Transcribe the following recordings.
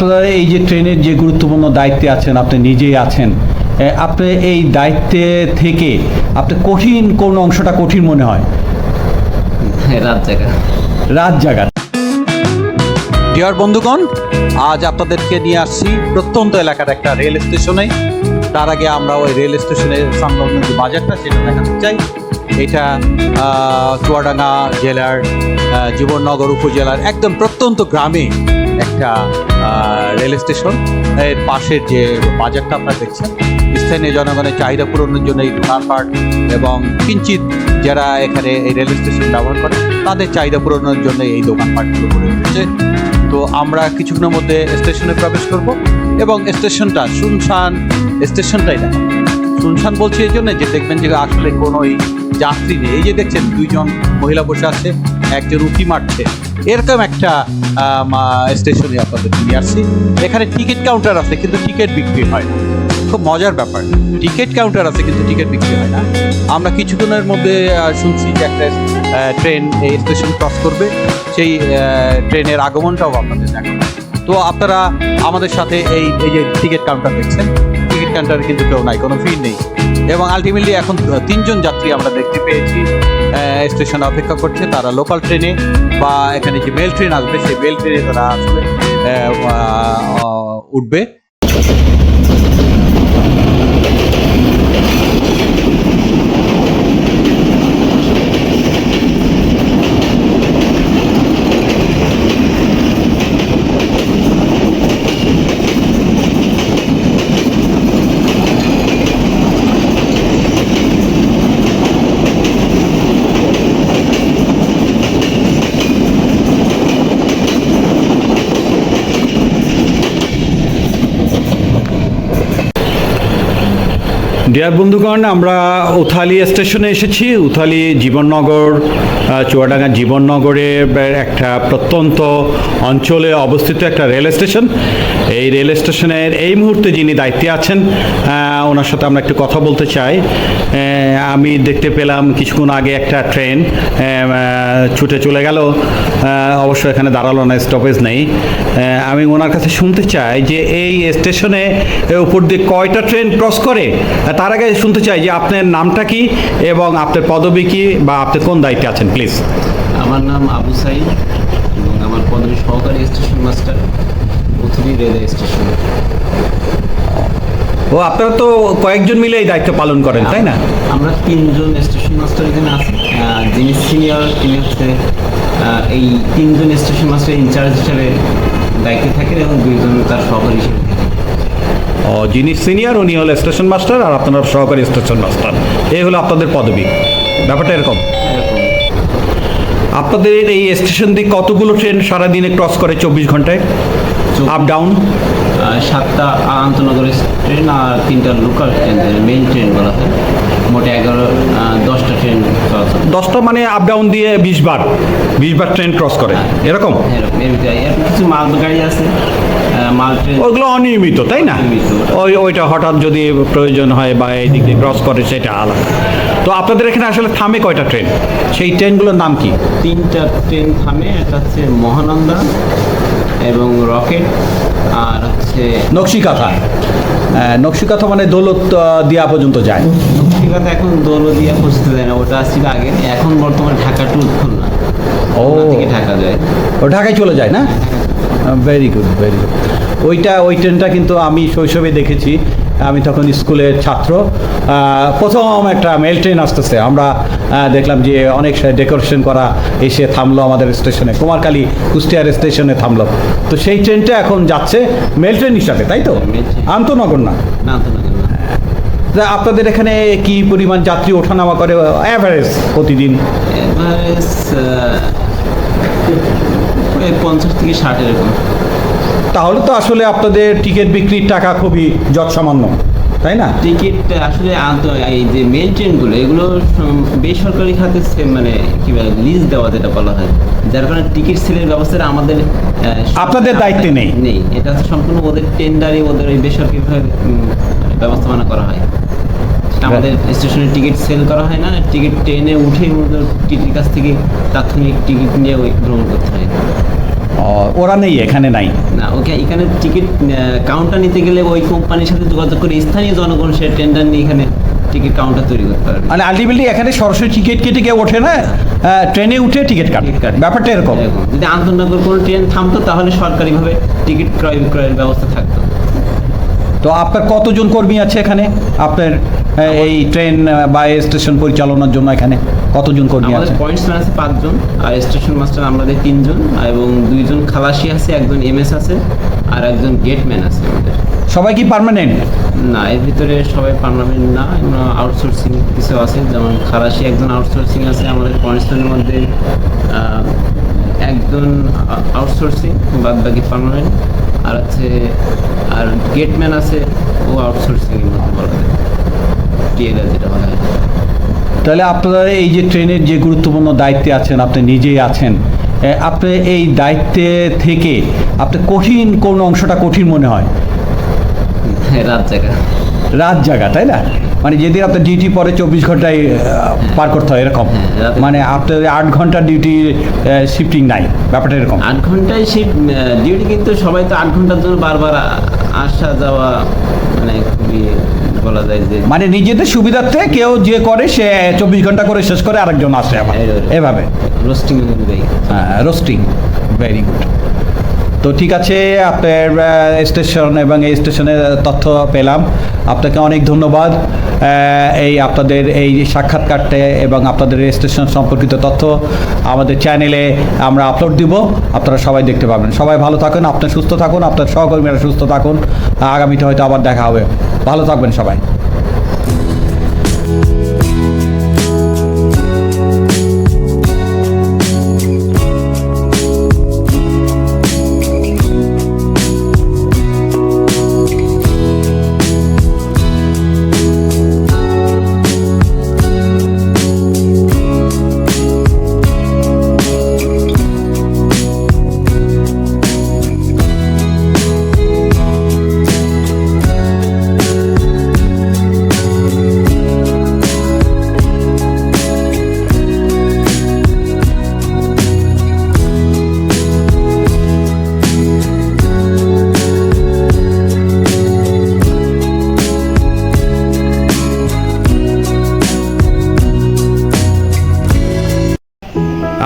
আপনারা এই যে ট্রেনের যে গুরুত্বপূর্ণ দায়িত্বে আছেন আপনি নিজেই আছেন আপনি এই দায়িত্বে থেকে আপনি কঠিন কোন অংশটা কঠিন মনে হয়? হ্যাঁ, রাত জায়গা রাত জাগা। ডিয়ার বন্ধুগণ আজ আপনাদেরকে নিয়ে আসছি প্রত্যন্ত এলাকার একটা রেল স্টেশনে। তার আগে আমরা ওই রেল স্টেশনের সংলগ্ন যে বাজারটা সেটা দেখাতে চাই। এটা আহ, চুয়াডাঙ্গা জেলার জীবননগর উপজেলার একদম প্রত্যন্ত গ্রামে একটা রেল স্টেশনের পাশের যে বাজারটা আপনারা দেখছেন, স্থানীয় জনগণের চাহিদা পূরণের জন্য এই দোকানপাট এবং কিঞ্চিত যারা এখানে এই রেল স্টেশন ব্যবহার করে, তাদের চাহিদা পূরণের জন্য এই দোকানপাটগুলো গড়ে উঠেছে। তো আমরা কিছুক্ষণের মধ্যে স্টেশনে প্রবেশ করব এবং স্টেশনটা শুনশান স্টেশনটাই না শুনশান বলছি এই জন্য যে দেখবেন যে আসলে কোনোই যাত্রী নেই। এই যে দেখছেন দুইজন মহিলা বসে আছে একজন উঁকি মারছে এরকম একটা স্টেশনে আপনাদের নিয়ে আসছি। এখানে টিকিট কাউন্টার আছে, কিন্তু টিকিট বিক্রি হয় খুব মজার ব্যাপার। টিকিট কাউন্টার আছে, কিন্তু টিকিট বিক্রি হয় না। আমরা কিছুক্ষণের মধ্যে শুনছি যে একটা ট্রেন এই স্টেশন ক্রস করবে। সেই ট্রেনের আগমনটাও আপনাদের দেখাবো। তো আপনারা আমাদের সাথে এই এই যে টিকিট কাউন্টার দেখছেন, টিকিট কাউন্টারে কিন্তু কেউ নাই, কোনো ফি নেই। এবং আলটিমেটলি এখন তিনজন যাত্রী আমরা দেখতে পেয়েছি। স্টেশনে অপেক্ষা করছে। তারা লোকাল ট্রেনে বা এখানে যে মেল ট্রেন আসবে সেই মেল ট্রেনে তারা আহ, উঠবে। ডিয়ার বন্ধুগণ, আমরা উথালি স্টেশনে এসেছি। উথালি জীবননগর চুয়াডাঙ্গা জীবননগরে একটা প্রত্যন্ত অঞ্চলে অবস্থিত একটা রেল স্টেশন। এই রেল স্টেশনের এই মুহূর্তে যিনি দায়িত্বে আছেন ওনার সাথে আমরা একটু কথা বলতে চাই। আমি দেখতে পেলাম কিছুক্ষণ আগে একটা ট্রেন ছুটে চলে গেল। অবশ্য এখানে দাঁড়াল না স্টপেজ নেই। আমি ওনার কাছে শুনতে চাই যে এই স্টেশনে উপর দিয়ে কয়টা ট্রেন ক্রস করে? তার আগে শুনতে চাই যে আপনার নামটা কি এবং আপনার পদবী কি বা আপনি কোন দায়িত্বে আছেন প্লিজ আমার নাম আবু সাইদ এবং আমার পদবী সহকারী station master Uthuri railway station. ও আপনারা তো কয়েকজন মিলে এই দায়িত্ব পালন করেন তাই না? আমরা তিনজন স্টেশন মাস্টার এখানে আছি। যিনি সিনিয়র তিনি হচ্ছে এই তিনজন স্টেশন মাস্টার ইনচার্জ হিসেবে দায়িত্বে থাকেন এবং দুইজন তার সহকারী হিসেবে যিনি সিনিয়র উনি হলো স্টেশন মাস্টার আর আপনার সহকারী স্টেশন মাস্টার। এই হলো আপনাদের পদবী। ব্যাপারটা এরকম। এরকম আপনাদের এই স্টেশন দিয়ে কতগুলো ট্রেন সারাদিনে ক্রস করে চব্বিশ ঘন্টায়? আপ ডাউন সাতটা আন্তনগরের ট্রেন আর তিনটা লোকাল ট্রেন মেইন ট্রেন বলা হয়। মোটে এগারো দশটা ট্রেন দশটা মানে আপ ডাউন দিয়ে বিশ বার। বিশ বার ট্রেন ক্রস করে। এরকম? এরকম। এর ভিতরে কিছু মাল গাড়ি আছে। ওগুলো অনিয়মিত তাই না? ওই ওইটা হঠাৎ যদি প্রয়োজন হয় বা এই দিক দিয়ে ক্রস করে সেটা আলাদা। তো আপনাদের এখানে আসলে থামে কয়টা ট্রেন? সেই ট্রেনগুলোর নাম কি? তিনটা ট্রেন থামে একটা হচ্ছে মহানন্দা এবং রকেট আর হচ্ছে নকশিকাথা। নকশিকাথা মানে দৌলত দিয়া পর্যন্ত যায়। আছে এখন দৌলো দিয়ে পৌঁছতে যায় না ওটা আসছিল আগে। এখন বর্তমানে ঢাকা টু খুলনা ও। থেকে ঢাকা যায়। ও ঢাকায় চলে যায় না? ভেরি গুড ভেরি গুড ওইটা ওই ট্রেনটা কিন্তু আমি শৈশবে দেখেছি। আমি তখন স্কুলের ছাত্র। প্রথম একটা মেল ট্রেন আসতেছে। আমরা দেখলাম যে অনেক ডেকোরেশন করা এসে থামলো আমাদের স্টেশনে কুমারকালী কুষ্টিয়ার স্টেশনে থামলো। তো সেই ট্রেনটা এখন যাচ্ছে মেল ট্রেন হিসাবে তাই তো। আন্তনগর না? আপনাদের এখানে কি পরিমাণ যাত্রী ওঠানামা করে? অ্যাভারেজ প্রতিদিন? পঞ্চাশ থেকে ষাট এরকম। তাহলে তো আসলে আপনাদের টিকিট বিক্রির টাকা খুবই যৎসামান্য তাই না? টিকিট আসলে এই যে মেল ট্রেনগুলো এগুলো বেসরকারি খাতে মানে কি বলে লিজ দেওয়া যেটা বলা হয়। যার কারণে টিকিট সেলের ব্যবস্থাটা আমাদের আপনাদের দায়িত্বে নেই। নেই। এটা সম্পূর্ণ ওদের টেন্ডারে ওদের ওই বেসরকারিভাবে ব্যবস্থাপনা করা হয়। আমাদের স্টেশনে টিকিট সেল করা হয় না। টিকিট ট্রেনে উঠে ওদের টিটির কাছ থেকে তাৎক্ষণিক টিকিট নিয়ে ওই ভ্রমণ করতে হয়। ওরা নেই এখানে নাই? না ওকে এখানে টিকিট কাউন্টার নিতে গেলে ওই কোম্পানির সাথে যোগাযোগ করে স্থানীয় জনগণ সে টেন্ডার নিয়ে এখানে টিকিট কাউন্টার তৈরি করতে পারবে। মানে আলটিমেটলি এখানে সরাসরি টিকিট কেটে কেউ ওঠে না ট্রেনে উঠে টিকিট কাটে। ব্যাপারটা এরকম। যদি আন্তনগর কোনো ট্রেন থামতো তাহলে সরকারিভাবে টিকিট ক্রয় বিক্রয়ের ব্যবস্থা থাকতো। তো আপনার কতজন কর্মী আছে এখানে? আপনার এই ট্রেন বা স্টেশন পরিচালনার জন্য এখানে কতজন কর্মী আমাদের আছে? পয়েন্টসম্যান আছে পাঁচজন আর স্টেশন মাস্টার আমাদের তিনজন এবং দুইজন খালাসি আছে একজন এমএস আছে আর একজন গেটম্যান আছে আমাদের। সবাই কি পার্মানেন্ট না এর ভিতরে সবাই পার্লামেন্ট না আউটসোর্সিং কিছু আছে যেমন খালাসি একজন আউটসোর্সিং আছে আমাদের পয়েন্টসম্যানের মধ্যে একজন আউটসোর্সিং বাদ বাকি পার্মানেন্ট আর আছে আর গেটম্যান আছে ও আউটসোর্সিং এর মধ্যে বলা যায়। টিএলএ যেটা বলা হয়। তাহলে আপনারা এই যে ট্রেনের যে গুরুত্বপূর্ণ দায়িত্বে আছেন আপনি নিজেই আছেন আপনি এই দায়িত্বে থেকে আপনি কঠিন কোন অংশটা কঠিন মনে হয়? হ্যাঁ রাত জায়গা রাত জাগা তাই না? মানে যেদিন আপনার ডিউটি পরে চব্বিশ ঘন্টায় পার করতে হয় এরকম। হ্যাঁ, মানে আপনার আট ঘণ্টা ডিউটি শিফটিং নাই ব্যাপারটা এরকম। আট ঘন্টায় সেই ডিউটি কিন্তু সবাই তো আট ঘণ্টার জন্য বারবার আসা যাওয়া মানে খুবই বলা যায় যে মানে নিজেদের সুবিধার্থে কেউ যে করে সে চব্বিশ ঘণ্টা করে শেষ করে আরেকজন আসে আবার। এভাবে। রোস্টিং হ্যাঁ রোস্টিং ভেরি গুড তো ঠিক আছে, আপনার স্টেশন এবং এই স্টেশনের তথ্য পেলাম। আপনাকে অনেক ধন্যবাদ এই আপনাদের এই সাক্ষাৎকারটা এবং আপনাদের স্টেশন সম্পর্কিত তথ্য আমাদের চ্যানেলে আমরা আপলোড দিব। আপনারা সবাই দেখতে পাবেন। সবাই ভালো থাকুন আপনার সুস্থ থাকুন, আপনার সহকর্মীরা সুস্থ থাকুন। আগামীতে হয়তো আবার দেখা হবে। ভালো থাকবেন সবাই।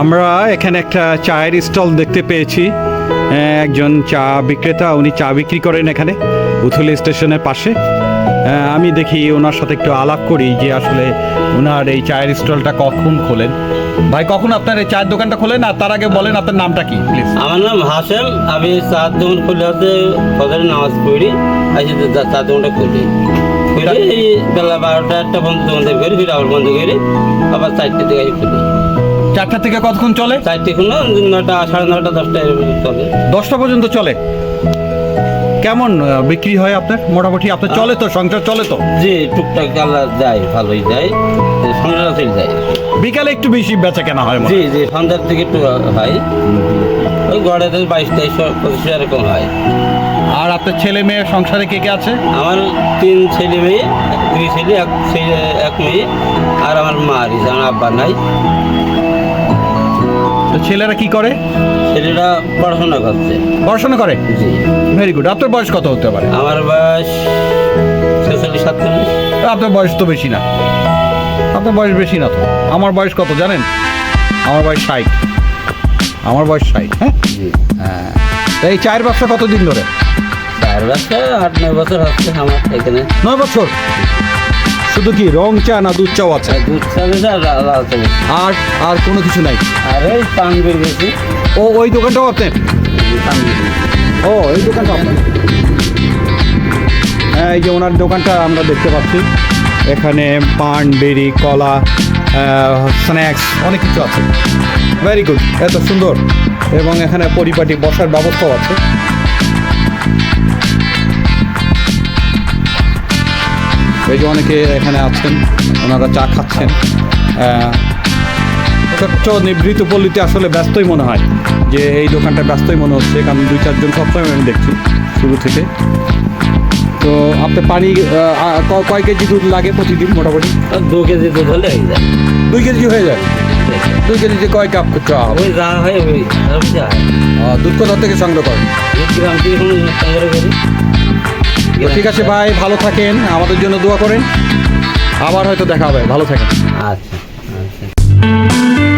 আমরা এখানে একটা চায়ের স্টল দেখতে পেয়েছি। একজন চা বিক্রেতা, উনি চা বিক্রি করেন এখানে, উথুলি স্টেশনের পাশে। আমি দেখি ওনার সাথে একটু আলাপ করি যে আসলে ওনার এই চায়ের স্টলটা কখন খোলেন। ভাই, কখন আপনার এই চায়ের দোকানটা খোলেন? আর তার আগে বলেন আপনার নামটা কি প্লিজ আমার নাম হাসেম। আমি চার দোকান খুলে আছে ফজরের নামাজ পড়ি আজকে চা- চার দোকানটা খুলি খুলে বেলা বারোটা, একটা বন্ধ দোকান থেকে করি ফিরে আবার বন্ধ করি আবার চারটে থেকে খুলি। চারটা থেকে কতক্ষণ চলে? চারটে খুলো নটা সাড়ে নটা দশটা এরকম চলে। দশটা পর্যন্ত চলে। কেমন বিক্রি হয় আপনার? মোটামুটি আপনার চলে তো সংসার চলে তো? জি টুকটাক আল্লাহ যায় ভালোই যায়। সন্ধ্যা চলে যায়। বিকালে একটু বেশি বেচা কেনা হয়। জি জি সন্ধ্যার দিকে একটু হয়। ওই গড়ে বাইশ তেইশ পঁচিশ এরকম হয়। আর আপনার ছেলে মেয়ে সংসারে কে কে আছে? আমার তিন ছেলে মেয়ে দুই ছেলে এক ছেলে এক মেয়ে আর আমার মা আর আমার আব্বা নাই। তো ছেলেরা কি করে? ছেলেরা পড়াশোনা করছে। পড়াশোনা করে? জি। ভেরি গুড আপনার বয়স কত হতে পারে? আমার বয়স ছেচল্লিশ সাতচল্লিশ। আপনার বয়স তো বেশি না। আপনার বয়স বেশি না তো। আমার বয়স কত জানেন? আমার বয়স ষাট। আমার বয়স ষাট হ্যাঁ? হ্যাঁ। এই চায়ের ব্যবসা কতদিন ধরে? চার বছর আট নয় বছর হচ্ছে আমার এখানে। নয় বছর? শুধু কি রং চা না দুধ চাও আছে? আর দুধ চা আর। আর কোনো কিছু নাই? আর ও ওই দোকানটাও আপনার ও এই দোকানটা আপনার হ্যাঁ এই যে ওনার দোকানটা আমরা দেখতে পাচ্ছি। এখানে পান বেরি কলা স্ন্যাক্স অনেক কিছু আছে। ভেরি গুড এত সুন্দর। এবং এখানে পরিপাটি বসার ব্যবস্থাও আছে। এই যে অনেকে এখানে আছেন ওনারা চা খাচ্ছেন। ছোট্ট নিবৃত পল্লীতে আসলে ব্যস্তই মনে হয় যে এই দোকানটা ব্যস্তই মনে হচ্ছে কারণ দুই চারজন সবসময় আমি দেখছি শুরু থেকে। তো আপনি পানি কয় কেজি দুধ লাগে প্রতিদিন মোটামুটি? দু কেজি দুধ হলে হয়ে যায়। দুই কেজি হয়ে যায়। দুই কেজিতে কয় কাপ চা? হবে যা হয় দুধ কোথা থেকে সংগ্রহ করেন? এই গ্রাম থেকে সংগ্রহ করি। তো ঠিক আছে ভাই, ভালো থাকেন, আমাদের জন্য দোয়া করেন। আবার হয়তো দেখা হবে, ভালো থাকেন। আচ্ছা আচ্ছা।